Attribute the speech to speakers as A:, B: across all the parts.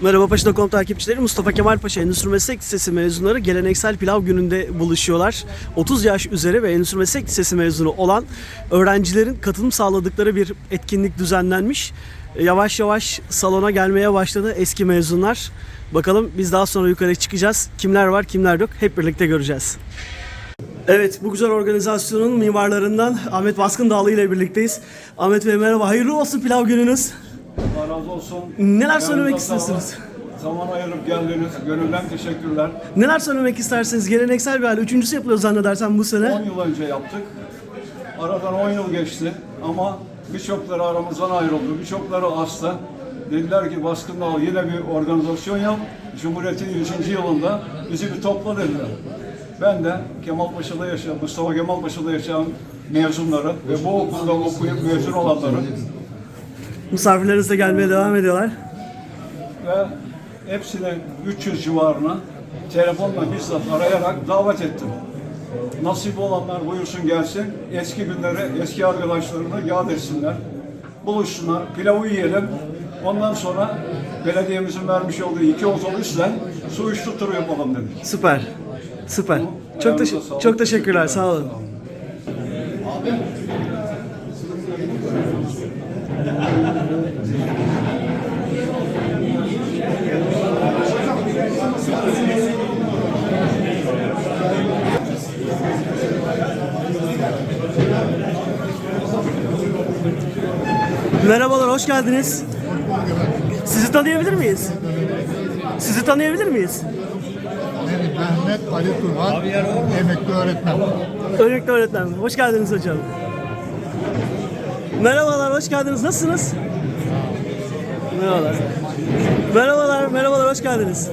A: Merhaba Paşa.com takipçileri. Mustafa Kemal Paşa Endüstri Meslek Lisesi mezunları geleneksel pilav gününde buluşuyorlar. 30 yaş üzeri ve Endüstri Meslek Lisesi mezunu olan öğrencilerin katılım sağladıkları bir etkinlik düzenlenmiş. Yavaş yavaş salona gelmeye başladı eski mezunlar. Bakalım biz daha sonra yukarı çıkacağız. Kimler var kimler yok hep birlikte göreceğiz. Evet bu güzel organizasyonun mimarlarından Ahmet Baskın Dağlı ile birlikteyiz. Ahmet Bey merhaba hayırlı olsun pilav gününüz.
B: Allah razı olsun.
A: Neler söylemek istiyorsunuz?
B: Zaman, ayırıp geldiniz. Gönülden teşekkürler.
A: Neler söylemek isterseniz geleneksel bir hal. Üçüncüsü yapılıyor zannedersem bu sene.
B: 10 yıl önce yaptık. Aradan 10 yıl geçti ama birçokları aramızdan ayrıldı. Birçokları hasta. Dediler ki Baskın Dağ yine bir organizasyon yap. Cumhuriyet'in 100. yılında bizi bir topla dediler. Ben de Kemalpaşa'da yaşayan, Mustafa Kemalpaşa'da yaşayan mezunları ve bu okulda okuyup mezun olanları
A: Misafirleriniz de gelmeye devam ediyorlar.
B: ve hepsini 300 civarına telefonla bizzat arayarak davet ettim. Nasip olanlar buyursun gelsin, eski günleri, eski arkadaşlarını yad etsinler. Buluşsunlar, pilavı yiyelim. Ondan sonra belediyemizin vermiş olduğu iki otobüsle su üstü turu yapalım dedik.
A: Süper. Süper. Çok,
B: sağlık.
A: çok teşekkürler. Sağ olun. Merhabalar, hoş geldiniz. Sizi tanıyabilir miyiz? Sizi tanıyabilir miyiz?
C: Benim Mehmet Ali Turhan, emekli öğretmen.
A: Örnekli öğretmen. Hoş geldiniz hocam. Merhabalar, hoş geldiniz. Nasılsınız? Merhabalar. Merhabalar, merhabalar, hoş geldiniz.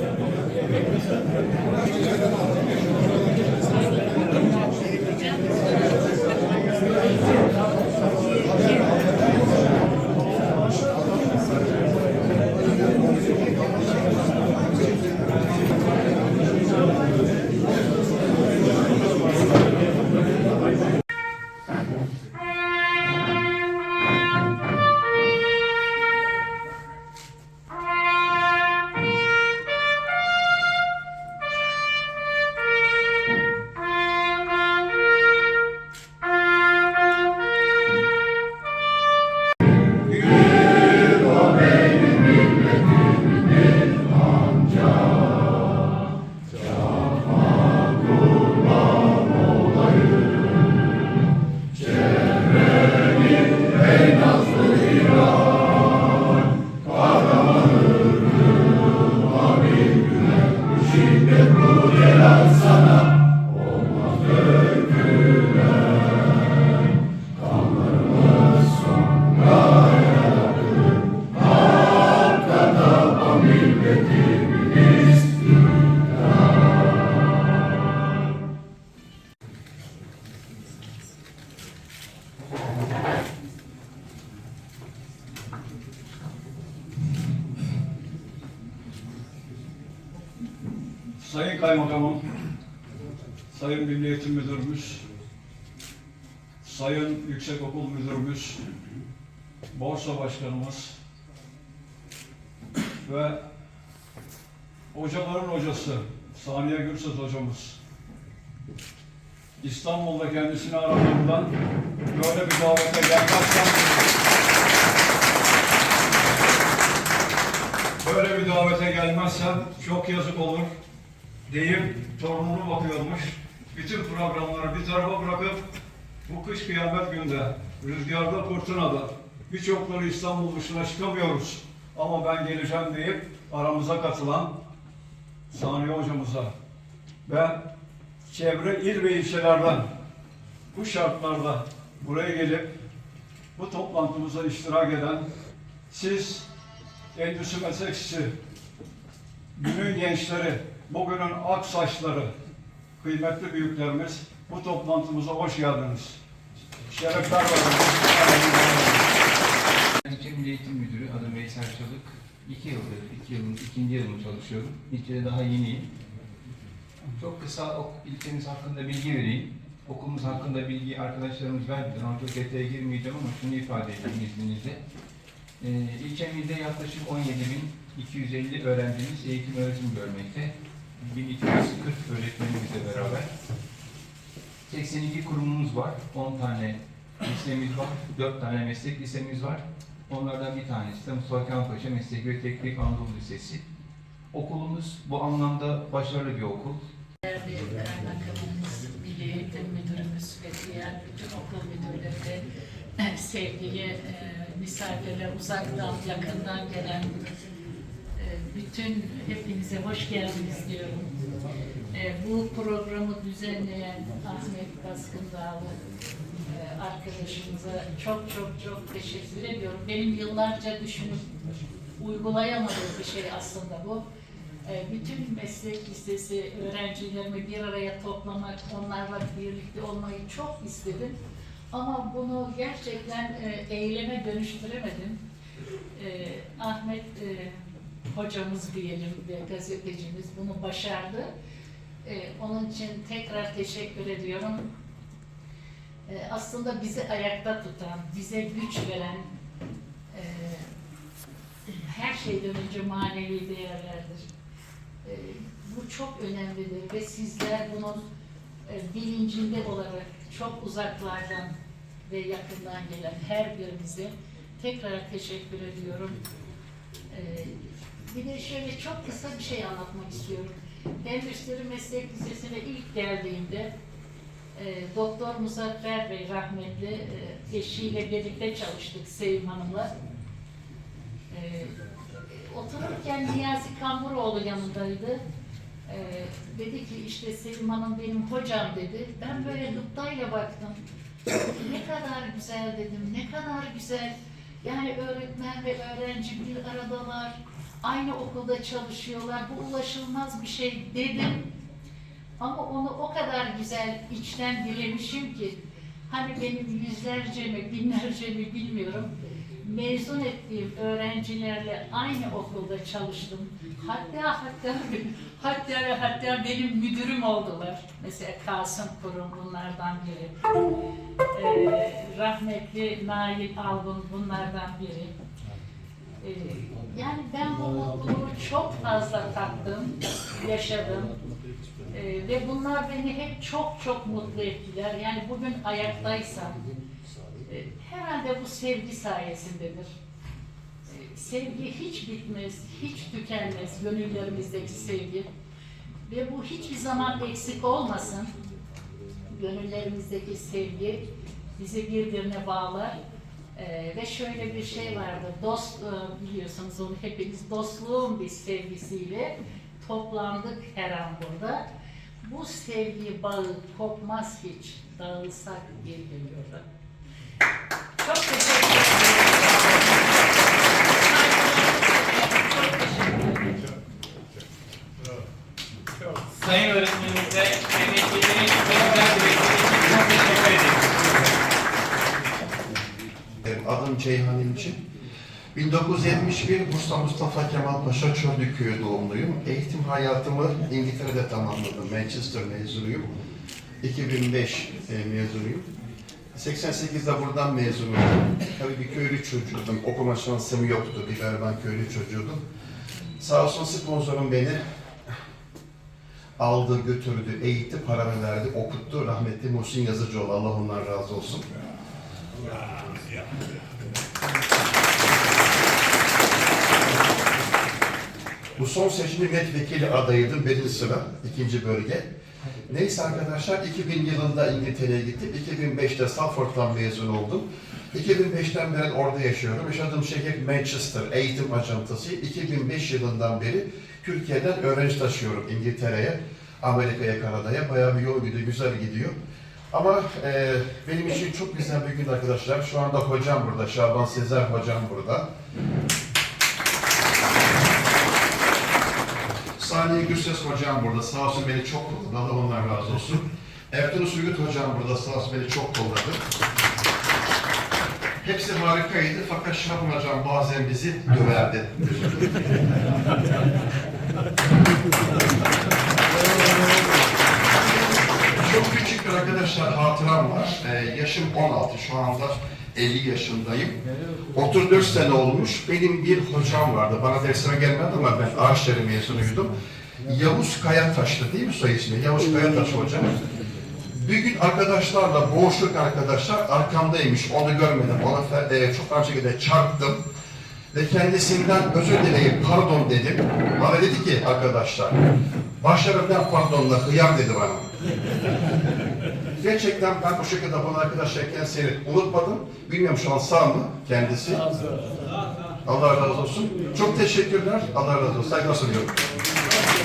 B: Sayın Yüksekokul Müdürümüz, Borsa Başkanımız ve hocaların hocası Saniye Gürsüz hocamız. İstanbul'da kendisini aradığımdan böyle bir davete gelmezsem böyle bir davete gelmezsem çok yazık olur deyip torununu bakıyormuş. Bütün programları bir tarafa bırakıp bu kış kıyamet günde rüzgarda fırtınada birçokları İstanbul dışına çıkamıyoruz. Ama ben geleceğim deyip aramıza katılan Saniye hocamıza ve çevre il ve ilçelerden bu şartlarda buraya gelip bu toplantımıza iştirak eden siz Endüstri Meslekçisi günün gençleri, bugünün ak saçları, kıymetli büyüklerimiz bu toplantımıza hoş geldiniz. Şerefler verdiniz.
D: İlçe Milli Eğitim Müdürü adım Veysel Çalık. İki yıldır, iki yılın, ikinci yılımı çalışıyorum. İlçede daha yeniyim. Çok kısa ok, ilçemiz hakkında bilgi vereyim. Okulumuz hakkında bilgi arkadaşlarımız verdiler. Ama çok detaya girmeyeceğim ama şunu ifade edeyim izninizle. Ee, ilçemizde yaklaşık 17 bin 250 öğrencimiz eğitim öğretim görmekte. 1240 öğretmenimizle beraber. 82 kurumumuz var. 10 tane lisemiz var. 4 tane meslek lisemiz var. Onlardan bir tanesi de Mustafa Kemal Paşa Meslek ve Teknik Anadolu Lisesi. Okulumuz bu anlamda başarılı bir okul.
E: Değerli kaymakamımız, Milli Eğitim Müdürümüz ve diğer bütün okul müdürleri de eh, sevgili e, misafirler, uzaktan, yakından gelen e, bütün hepinize hoş geldiniz diyorum. E, bu programı düzenleyen Ahmet Baskındağlı e, arkadaşımıza çok çok çok teşekkür ediyorum. Benim yıllarca düşünüp uygulayamadığım bir şey aslında bu. E, Bütün meslek lisesi öğrencilerimi bir araya toplamak, onlarla birlikte olmayı çok istedim. Ama bunu gerçekten e, eyleme dönüştüremedim. E, Ahmet e, hocamız diyelim ve gazetecimiz bunu başardı. E, Onun için tekrar teşekkür ediyorum. E, Aslında bizi ayakta tutan, bize güç veren, e, her şeyden önce manevi değerlerdir. E, bu çok önemlidir ve sizler bunun e, bilincinde olarak çok uzaklardan ve yakından gelen her birinize tekrar teşekkür ediyorum. E, bir de şöyle çok kısa bir şey anlatmak istiyorum. Endüstri Meslek Lisesi'ne ilk geldiğimde e, Doktor Muzaffer Bey rahmetli e, eşiyle birlikte çalıştık Sevim Hanım'la. E, otururken Niyazi Kamburoğlu yanındaydı. Ee, dedi ki işte Sevim Hanım benim hocam dedi. Ben böyle gıptayla baktım. Ne kadar güzel dedim, ne kadar güzel. Yani öğretmen ve öğrenci bir aradalar, aynı okulda çalışıyorlar. Bu ulaşılmaz bir şey dedim. Ama onu o kadar güzel içten dilemişim ki hani benim yüzlerce mi binlerce mi bilmiyorum mezun ettiğim öğrencilerle aynı okulda çalıştım. Hatta hatta hatta ve hatta benim müdürüm oldular. Mesela Kasım Kurum bunlardan biri. Ee, rahmetli Nail Algun bunlardan biri. Ee, yani ben bu mutluluğu çok fazla tattım, yaşadım. Ee, ve bunlar beni hep çok çok mutlu ettiler. Yani bugün ayaktaysam, herhalde bu sevgi sayesindedir. E, sevgi hiç bitmez, hiç tükenmez gönüllerimizdeki sevgi. Ve bu hiçbir zaman eksik olmasın. Gönüllerimizdeki sevgi bizi birbirine bağlar. E, ve şöyle bir şey vardı, dost e, biliyorsunuz onu hepimiz dostluğun bir sevgisiyle toplandık her an burada. Bu sevgi bağı kopmaz hiç, dağılsak gün yolda. Çok teşekkür ederim.
F: Sayın öğretmenimize güzel dilekleri için çok teşekkür ederiz.
G: Adım Ceyhan İlçin. 1971 Bursa Mustafa Kemal Paşa Çördükköy doğumluyum. Eğitim hayatımı İngiltere'de tamamladım. Manchester mezunuyum. 2005 e, mezunuyum. 88'de buradan mezun oldum. Tabii bir köylü çocuğuydum. Okuma şansım yoktu. Bir gariban köylü çocuğuydum. Sağ olsun sponsorum beni aldı, götürdü, eğitti, para verdi, okuttu. Rahmetli Muhsin Yazıcıoğlu. Allah ondan razı olsun. Bu son seçimde milletvekili adayıydım. Birinci sıra, ikinci bölge. Neyse arkadaşlar 2000 yılında İngiltere'ye gittim. 2005'te Salford'dan mezun oldum. 2005'ten beri orada yaşıyorum. Yaşadığım şehir Manchester, eğitim acentası. 2005 yılından beri Türkiye'den öğrenci taşıyorum İngiltere'ye, Amerika'ya, Kanada'ya. Bayağı bir yol gidiyor, güzel gidiyor. Ama e, benim için çok güzel bir gün arkadaşlar. Şu anda hocam burada, Şaban Sezer hocam burada. Salih Gürses hocam burada. Sağ olsun beni çok kolladı. Allah ondan razı olsun. Ertuğrul Sürgüt hocam burada. Sağ olsun beni çok kolladı. Hepsi harikaydı fakat Şaban hocam bazen bizi döverdi. Çok küçük bir arkadaşlar hatıram var. Ee, yaşım 16 şu anda 50 yaşındayım. 34 sene olmuş. Benim bir hocam vardı. Bana dersime gelmedi ama ben Ağaçdere mezunuydum. Yavuz Kayataş'tı değil mi soy ismi? Yavuz Kayataş hocam. Bir gün arkadaşlarla boğuştuk arkadaşlar. Arkamdaymış. Onu görmedim. Ona e, çok ağır şekilde çarptım. Ve kendisinden özür dileyip pardon dedim. Bana dedi ki arkadaşlar, başlarından pardonla hıyar dedi bana. Gerçekten ben bu şekilde bana arkadaşlarken seni unutmadım. Bilmiyorum şu an sağ mı kendisi? Allah razı olsun. Çok teşekkürler. Allah razı olsun. Saygılar sunuyorum.